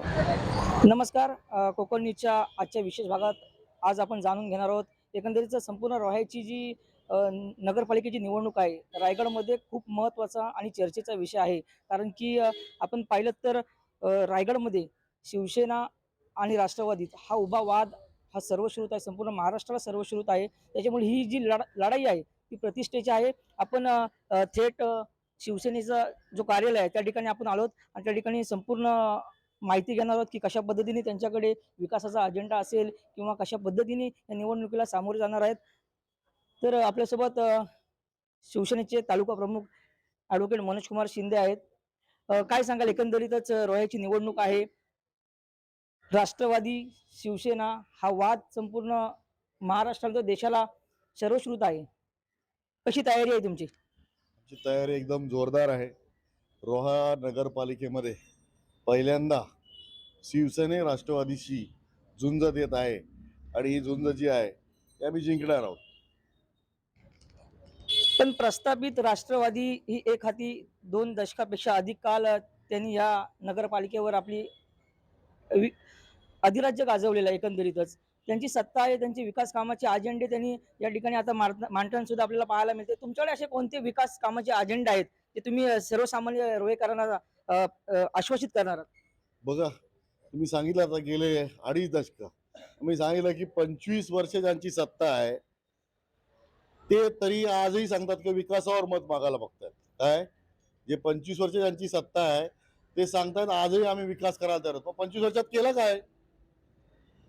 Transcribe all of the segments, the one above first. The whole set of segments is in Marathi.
नमस्कार कोकण न्यूजच्या आजच्या विशेष भागात आज आपण जाणून घेणार आहोत एकंदरीत संपूर्ण रोह्याची जी नगरपालिकेची निवडणूक आहे रायगडमध्ये खूप महत्त्वाचा आणि चर्चेचा विषय आहे. कारण की आपण पाहिलं तर रायगडमध्ये शिवसेना आणि राष्ट्रवादीत हा उभा वाद हा सर्वश्रुत आहे संपूर्ण महाराष्ट्राला सर्वश्रुत आहे. त्याच्यामुळे ही जी लढा लढाई आहे ती प्रतिष्ठेची आहे. आपण थेट शिवसेनेचा जो कार्यालय आहे त्या ठिकाणी आपण आलोत आणि त्या ठिकाणी संपूर्ण माहिती घेणार आहोत की कशा पद्धतीने त्यांच्याकडे विकासाचा अजेंडा असेल किंवा कशा पद्धतीने या निवडणुकीला सामोरे जाणार आहेत. तर आपल्यासोबत शिवसेनेचे तालुका प्रमुख ॲडव्होकेट मनोज कुमार शिंदे आहेत. काय सांगाल? एकंदरीतच रोह्याची निवडणूक आहे. राष्ट्रवादी शिवसेना हा वाद संपूर्ण महाराष्ट्रात देशाला सर्वश्रुत आहे. कशी तयारी आहे तुमची? तयारी एकदम जोरदार आहे. रोहा नगरपालिकेमध्ये पहिल्यांदा शिवसेने राष्ट्रवादीशी झुंज देत आहे आणि ही झुंज जी आहे ती आम्ही जिंकणार आहोत. पण प्रस्थापित राष्ट्रवादी ही एक हाती दोन दशकापेक्षा अधिक काल त्यांनी या नगरपालिकेवर आपली वि- अधिराज्य गाजवलेलं आहे एकंदरीतच. त्यांची सत्ता आहे त्यांची विकास कामाचे अजेंडे त्यांनी या ठिकाणी आता मांडताना सुद्धा आपल्याला पाहायला मिळते. तुमच्याकडे असे कोणते विकास कामाचे अजेंडा आहेत ते तुम्ही अ, सर्वसामान्य रोहेकरांना अ, अ, आश्वासित करणार आहात? बघा तुम्ही सांगितलं आता गेले अडीच दशक. मी सांगितलं की पंचवीस वर्ष ज्यांची सत्ता आहे ते तरी आजही सांगतात की विकासावर मत मागायला बघतात काय? जे पंचवीस वर्ष ज्यांची सत्ता आहे ते सांगतात आजही आम्ही विकास करायला तयार मग पंचवीस वर्षात केलं काय?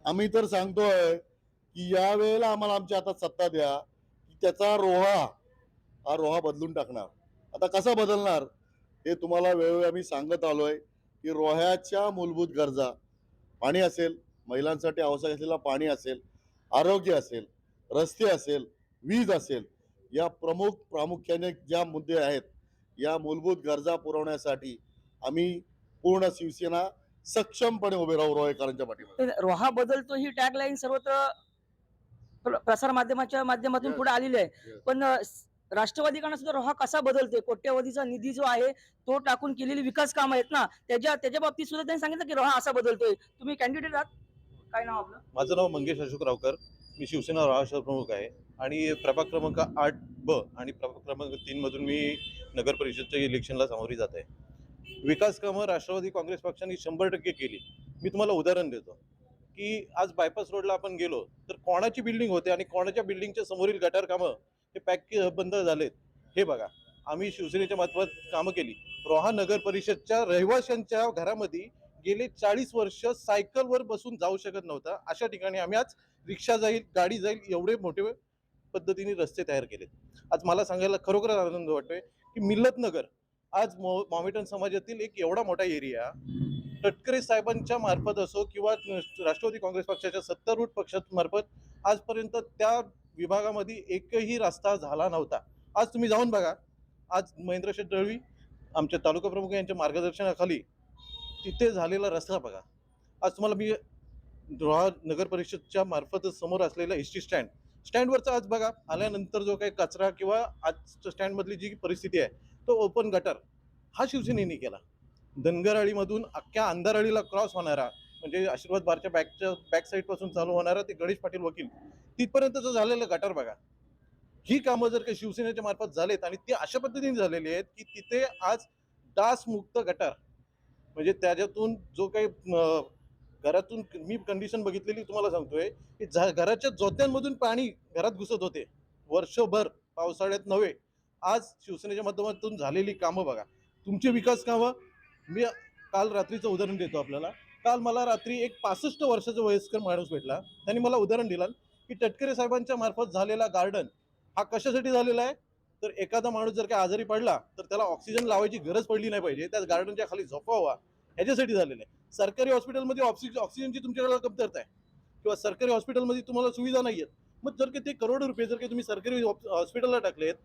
आम्ही तर सांगतोय की या वेळेला आम्हाला आमच्या हातात सत्ता द्या की त्याचा रोहा हा रोहा बदलून टाकणार. आता कसा बदलणार? हे तुम्हाला वेळोवेळी आम्ही सांगत आलोय. की रोह्याच्या मूलभूत गरजा पाणी असेल महिलांसाठी आवश्यक असलेलं पाणी असेल आरोग्य असेल रस्ते असेल वीज असेल या प्रमुख प्रामुख्याने ज्या मुद्दे आहेत या मूलभूत गरजा पुरवण्यासाठी आम्ही पूर्ण शिवसेना सक्षमपणे उभे राहू रोहेकरांच्या पाठीमध्ये रोहा बदलतो ही टॅगलाईन सर्वत्र प्र- प्रसार माध्यमाच्या माध्यमातून. पुढे आलेली आहे. पण राष्ट्रवादीकडनं सुद्धा रोहा कसा बदलते कोट्यवधीचा निधी जो आहे तो टाकून केलेली विकास काम आहेत ना त्याच्या त्याच्या बाबतीत सुद्धा त्यांनी सांगितलं की रोहा असा बदलतोय. तुम्ही कॅन्डिडेट आहात? काय नाव आपलं? माझं नाव मंगेश अशोक रावकर. मी शिवसेना राष्ट्र प्रमुख आहे. आणि प्रभाग क्रमांक आठ ब आणि प्रभाग क्रमांक तीन मधून मी नगर परिषदच्या इलेक्शनला सामोरी जात आहे. विकास कामं राष्ट्रवादी काँग्रेस पक्षाने शंभर टक्के केली. मी तुम्हाला उदाहरण देतो. की आज बायपास रोडला आपण गेलो तर कोणाची बिल्डिंग होते आणि कोणाच्या बिल्डिंगच्या समोरील गटार कामं हे पॅक बंद झालेत. हे बघा आम्ही शिवसेनेच्या मार्फत कामं केली. रोहा नगर परिषदच्या रहिवाशांच्या घरामध्ये गेले चाळीस वर्ष सायकलवर बसून जाऊ शकत नव्हता. अशा ठिकाणी आम्ही आज रिक्षा जाईल गाडी जाईल एवढे मोठे पद्धतीने रस्ते तयार केलेत. आज मला सांगायला खरोखरच आनंद वाटतोय की मिल्लत नगर आज मॉमेटन समाजातील एक एवढा मोठा एरिया तटकरे साहेबांच्या मार्फत असो किंवा राष्ट्रवादी काँग्रेस पक्षाच्या सत्तारूढ पक्षात मार्फत आजपर्यंत त्या विभागामध्ये एकही रस्ता झाला नव्हता. आज तुम्ही जाऊन बघा. आज महेंद्र शेठ दळवी आमच्या तालुका प्रमुख यांच्या मार्गदर्शनाखाली तिथे झालेला रस्ता बघा. आज तुम्हाला मी रोहा नगर परिषदच्या मार्फत समोर असलेला एस टी स्टँड स्टँडवरचा आज बघा. आल्यानंतर जो काही कचरा किंवा आज स्टँडमधली जी परिस्थिती आहे तो ओपन गटर हा शिवसेनेने केला. धनगरआळीमधून अख्ख्या अंधारळीला क्रॉस होणारा म्हणजे आशीर्वाद बारच्या बॅकच्या बॅक साईडपासून चालू होणारा ते गणेश पाटील वकील. तिथपर्यंतचं झालेलं गटार बघा. ही कामं जर काही शिवसेनेच्या मार्फत झालेत आणि ती अशा पद्धतीने झालेली आहेत की तिथे आज डासमुक्त गटार म्हणजे त्याच्यातून जो काही घरातून मी कंडिशन बघितलेली तुम्हाला सांगतोय की झा- घराच्या जोत्यांमधून पाणी घरात घुसत होते. वर्षभर पावसाळ्यात नव्हे. आज शिवसेनेच्या माध्यमातून झालेली कामं बघा. तुमची विकास कामं मी काल रात्रीचं उदाहरण देतो आपल्याला. काल मला रात्री एक पासष्ट वर्षाचा वयस्कर माणूस भेटला. त्यांनी मला उदाहरण दिलं की टटकरे साहेबांच्या मार्फत झालेला गार्डन हा कशासाठी झालेला आहे? तर एखादा माणूस जर काही आजारी पडला तर त्याला ऑक्सिजन लावायची गरज पडली नाही पाहिजे. त्या गार्डनच्या खाली झोपावा ह्याच्यासाठी झालेलं आहे. सरकारी हॉस्पिटलमध्ये ऑक्सिजन ऑक्सिजनची तुमच्याकडे कमतरता आहे. किंवा सरकारी हॉस्पिटलमध्ये तुम्हाला सुविधा नाही आहेत. मग जर का ते करोडो रुपये जर का तुम्ही सरकारी हॉस्पिटलला टाकलेत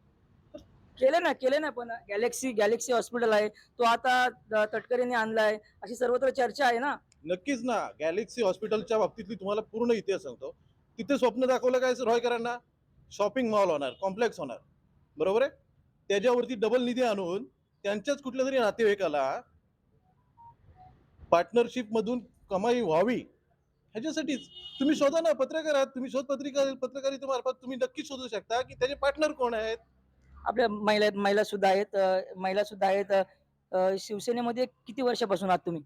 केले ना केले ना पण गॅलेक्सी गॅलेक्सी हॉस्पिटल आहे. तो आता अ, तटकरेने आणलाय. अशी सर्वत्र चर्चा आहे ना. नक्कीच ना. गॅलेक्सी हॉस्पिटलच्या बाबतीतली तुम्हाला पूर्ण इतिहास सांगतो. तिथे स्वप्न दाखवलं काय रॉयकरांना? शॉपिंग मॉल होणार कॉम्प्लेक्स होणार. बरोबर आहे? त्याच्यावरती डबल निधी आणून त्यांच्याच कुठल्या तरी नातेवाईकाला पार्टनरशिप मधून कमाई व्हावी ह्याच्यासाठीच. तुम्ही शोधा ना पत्रकार आहात तुम्ही शोध पत्रिका पत्रकारितेमार्फत तुम्ही नक्कीच शोधू शकता की त्याचे पार्टनर कोण आहेत? आपल्या महिला महिला सुद्धा आहेत महिला सुद्धा आहेत. शिवसेनेमध्ये किती वर्षापासून आहात तुम्ही?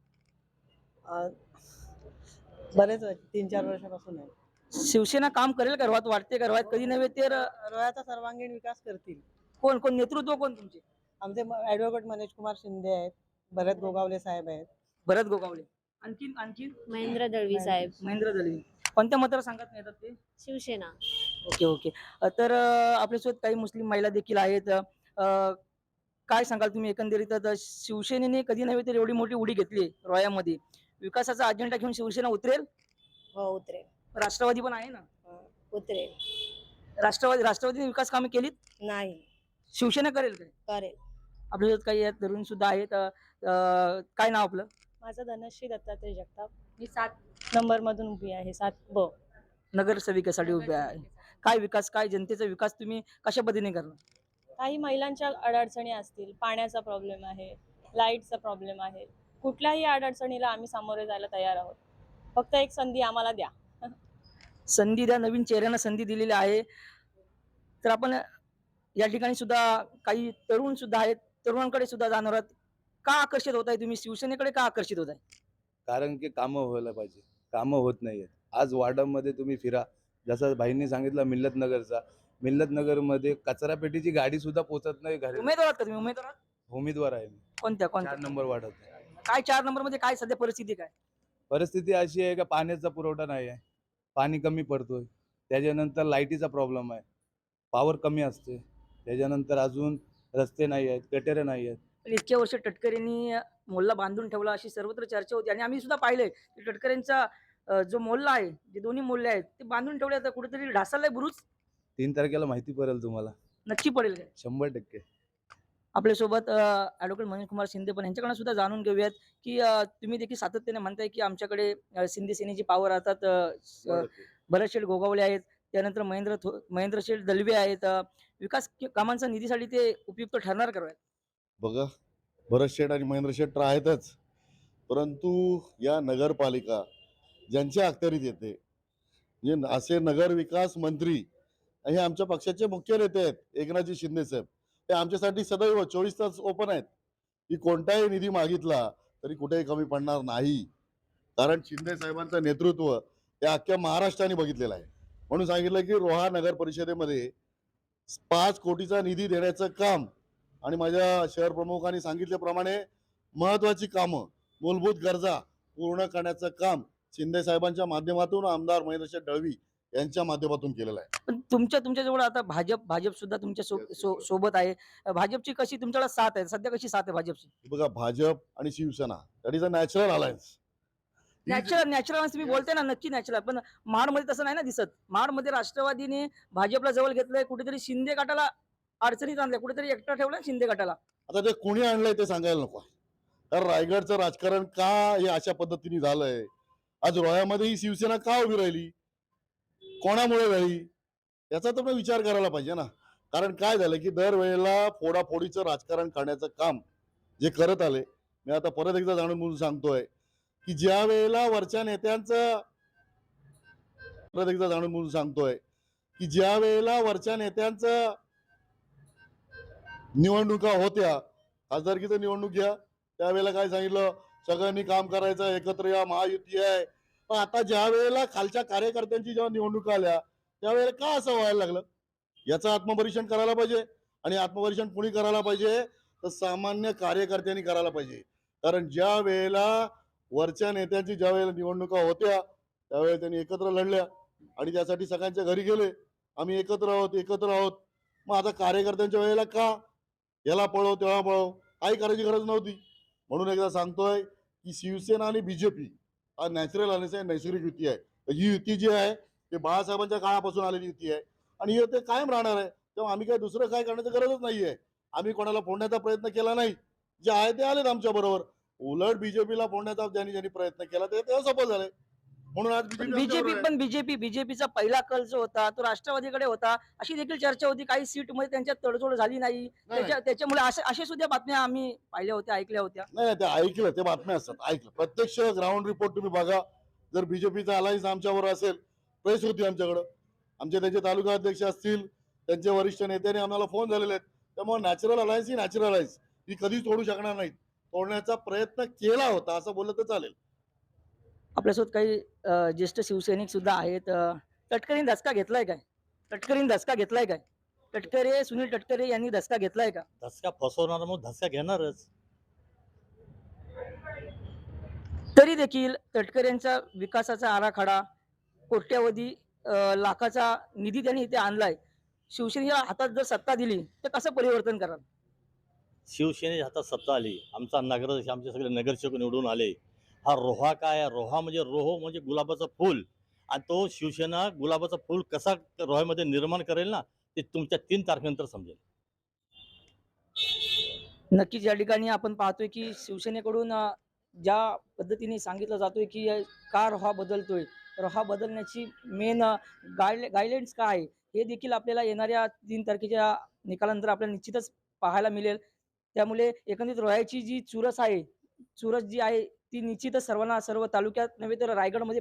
बरेच तीन चार वर्षापासून आहे. शिवसेना काम करेल का रोहात वाटते का रोहात कधी नव्हे तर अ, रोह्याचा सर्वांगीण विकास करतील. कोण कोण नेतृत्व कोण तुमचे? आमचे ऍडव्होकेट मनोज कुमार शिंदे आहेत भरत गोगावले साहेब आहेत. भरत गोगावले. आणखीन आणखीन? महेंद्र दळवी साहेब. महेंद्र दलवी कोणत्या मतदारसंघात येतात ते? शिवसेना. Okay okay. अ, तर अ, आपल्यासोबत काही मुस्लिम महिला देखील आहेत. अ, काय सांगाल तुम्ही? एकंदरीत आता शिवसेनेने कधी नव्हे तर एवढी मोठी उडी घेतली रोयामध्ये. विकासाचा अजेंडा घेऊन शिवसेना उतरेल? हो उतरेल. राष्ट्रवादी पण आहे ना? उतरेल. राष्ट्रवादी राष्ट्रवादीने विकास कामे केलीत? नाही. शिवसेना करेल काय? करेल. आपल्यासोबत काही आहेत तरुण सुद्धा आहेत. अ, अ, काय नाव आपलं? माझं धनश्री दत्तात्रय जगताप. मी सात. नंबर मधून उभी आहे सात ब. नगरसेविकेसाठी उभे आहे. काय विकास काय जनतेचा विकास तुम्ही कशा पद्धतीने करणार? काही महिलांच्या अडचणी असतील पाण्याचा प्रॉब्लेम आहे लाईटचा प्रॉब्लेम आहे. कुठल्याही अडचणीला आम्ही सामोरे जायला तयार आहोत. फक्त एक संधी आम्हाला द्या. संधी द्या नवीन चेहऱ्यांना संधी दिलेली आहे. तर आपण या ठिकाणी सुद्धा काही तरुण सुद्धा आहेत तरुणांकडे सुद्धा जाणार आहात. का आकर्षित होत आहे तुम्ही? शिवसेनेकडे का आकर्षित होत आहे कारण की कामं व्हायला पाहिजे. कामं होत नाहीयेत. आज वार्डामध्ये तुम्ही फिरा. जसं भाईंनी सांगितलं मिल्लत नगरचा मिल्लत नगरमध्ये कचरा पेटीची गाडी सुद्धा पोचत नाही घरी. उमेदवार आहात का तुम्ही? उमेदवार आहात? उमेदवार आहे मी. कोणत्या चार कोणत्या नंबर वाढत काय चार नंबरमध्ये काय सध्या परिस्थिती काय? परिस्थिती अशी आहे का पाण्याचा पुरवठा नाही आहे. पाणी कमी पडतोय. त्याच्यानंतर लाईटीचा प्रॉब्लेम आहे. पॉवर कमी असते. त्याच्यानंतर अजून रस्ते नाही आहेत गटेरे नाही आहेत. पण इतक्या वर्ष टटकरेंनी मोल्ला बांधून ठेवला अशी सर्वत्र चर्चा होती आणि आम्ही सुद्धा पाहिलंय. की टटकरेंचा अं, जो मोल्ला आहे जे दोन्ही मोल्ले आहेत ते बांधून ठेवले आता कुठेतरी ढासळलाय बुरुज. तीन तारखेला माहिती पडेल तुम्हाला. नक्की पडेल काय? शंभर टक्के. आपल्यासोबत ॲडव्होकेट मनोज कुमार शिंदे पण यांच्याकडनं सुद्धा जाणून घेऊयात की तुम्ही देखील सातत्याने म्हणताय की आमच्याकडे शिंदे सेनेची पावर राहतात अ, स- भरत शेठ गोगावले आहेत. त्यानंतर महेंद्र थो- महेंद्र शेठ दलवे आहेत. विकास कामांचा निधीसाठी ते उपयुक्त ठरणार का रोह्यात? बघा भरत शेठ आणि महेंद्र शेठ तर आहेतच. परंतु या नगरपालिका ज्यांच्या अखत्यारीत येते म्हणजे असे नगर विकास मंत्री हे आमच्या पक्षाचे मुख्य नेते आहेत एकनाथजी शिंदे साहेब. ते आमच्यासाठी सदैव चोवीस तास ओपन आहेत. की कोणताही निधी मागितला तरी कुठेही कमी पडणार नाही. कारण शिंदे साहेबांचं नेतृत्व हे अख्ख्या महाराष्ट्राने बघितलेलं आहे. म्हणून सांगितलं की रोहा नगर परिषदेमध्ये पाच कोटीचा निधी देण्याचं काम आणि माझ्या शहर प्रमुखांनी सांगितल्याप्रमाणे महत्वाची कामं मूलभूत गरजा पूर्ण करण्याचं काम शिंदे साहेबांच्या माध्यमातून आमदार महेंद्रशेठ दळवी यांच्या माध्यमातून केलेलं आहे. पण तुमच्या तुमच्याजवळ आता भाजप भाजप सुद्धा तुमच्या सो, Yes, yes, सो, yes. सोबत आहे. भाजपची कशी तुमच्याकडे साथ आहे? सध्या कशी साथ आहे भाजपची? बघा भाजप आणि Shivsena that is a natural alliance natural natural तुम्ही बोलताय ना नक्की नॅचरल पण महाडमध्ये तसं नाही ना दिसत. महाडमध्ये राष्ट्रवादीने भाजपला जवळ घेतलंय कुठेतरी शिंदे गटाला अडचणीत आणलंय कुठेतरी एकटा ठेवलाय शिंदे गटाला. आता ते कोणी आणलंय ते सांगायला नको. कारण रायगडचं राजकारण का हे अशा पद्धतीने झालंय? आज रोह्यामध्ये ही शिवसेना का उभी राहिली? कोणामुळे राहिली याचा तर विचार करायला पाहिजे ना. कारण काय झालं की दरवेळेला फोडाफोडीचं राजकारण करण्याचं काम जे करत आले मी आता परत एकदा जाणून म्हणून सांगतोय की ज्या वेळेला वरच्या नेत्यांचं परत एकदा जाणून म्हणून सांगतोय की ज्या वेळेला वरच्या नेत्यांचं निवडणुका होत्या खासदारकीचं निवडणूक घ्या त्यावेळेला काय सांगितलं? सगळ्यांनी काम करायचं एकत्र या महायुती आहे. पण आता ज्या वेळेला खालच्या कार्यकर्त्यांची जेव्हा निवडणुका आल्या त्यावेळेला का असं व्हायला लागलं? याचं आत्मपरीक्षण करायला पाहिजे आणि आत्मपरीक्षण कुणी करायला पाहिजे? तर सामान्य कार्यकर्त्यांनी करायला पाहिजे. कारण ज्या वेळेला वरच्या नेत्यांची ज्या वेळेला निवडणुका होत्या त्यावेळेला त्यांनी एकत्र लढल्या आणि त्यासाठी सगळ्यांच्या घरी गेले. आम्ही एकत्र आहोत एकत्र आहोत. मग आता कार्यकर्त्यांच्या वेळेला का? याला पळव तेव्हा पळव. काही करायची गरज नव्हती. म्हणून एकदा सांगतोय की शिवसेना आणि बीजेपी हा नॅचरल अलायन्स आहे नैसर्गिक युती आहे. तर ही युती जी आहे ते बाळासाहेबांच्या काळापासून आलेली युती आहे. आणि हे ते कायम राहणार आहे. तेव्हा आम्ही काय दुसरं काय करण्याची गरजच नाहीये. आम्ही कोणाला फोडण्याचा प्रयत्न केला नाही. जे आहे ते आलेत आमच्या बरोबर. उलट बीजेपीला फोडण्याचा ज्यांनी ज्यांनी प्रयत्न केला ते तेव्हा झाले. म्हणून आज बीजेपी. पण बीजेपी बीजेपीचा पहिला कल जो होता तो राष्ट्रवादीकडे होता. अशी देखील चर्चा होती. काही सीटमध्ये त्यांच्यात तडजोड झाली नाही. नाही, त्याच्या त्याच्यामुळे असे असे सुद्धा बातम्या आम्ही पाहिल्या होत्या ऐकल्या होत्या. नाही नाही, ते ऐकलं ते बातम्या असतात. ऐकलं. प्रत्यक्ष ग्राउंड रिपोर्ट तुम्ही बघा. जर बीजेपीचा अलायन्स आमच्यावर असेल प्रेस होती आमच्याकडं. आमचे त्यांचे तालुका अध्यक्ष असतील त्यांचे वरिष्ठ नेत्याने आम्हाला फोन झालेले आहेत. त्यामुळे नॅचरल अलायन्स ही नॅचरल अलायन्स ही कधीच तोडू शकणार नाहीत. तोडण्याचा प्रयत्न केला होता असं बोललं तर चालेल. आपल्यासोबत काही अं, ज्येष्ठ शिवसैनिक सुद्धा आहेत. अं, तटकरीने धसका घेतलाय काय? तटकरीने धसका घेतलाय काय? तटकरे सुनील तटकरे यांनी धसका घेतलाय का? धसका फसवणार मग धसका घेणारच. तरी देखील तटकरेंचा विकासाचा आराखडा कोट्यावधी अं, लाखाचा निधी त्यांनी इथे आणलाय. शिवसेनेच्या हातात जर सत्ता दिली तर कसं परिवर्तन कराल? शिवसेनेच्या हातात सत्ता आली. आमचा नगर आमचे सगळे नगरसेवक निवडून आले. हा रोहा काय रोहा म्हणजे रोहो म्हणजे गुलाबाचं फूल. आणि तो शिवसेना गुलाबाचं फूल कसा रोह्यामध्ये निर्माण करेल ना ते तुमच्या तीन तारखेनंतर समजेल. नक्कीच या ठिकाणी आपण पाहतोय की शिवसेनेकडून ज्या पद्धतीने सांगितलं जातोय की का रोहा बदलतोय? रोहा बदलण्याची मेन गाईड गाईडलाईन्स काय आहे, हे देखील आपल्याला येणाऱ्या तीन तारखेच्या निकालानंतर आपल्याला निश्चितच पाहायला मिळेल. त्यामुळे एकंदरीत रोह्याची जी चुरस आहे चुरस जी आहे ती निश्चितच सर्वांना सर्व तालुक्यात नव्हे तर रायगडमध्ये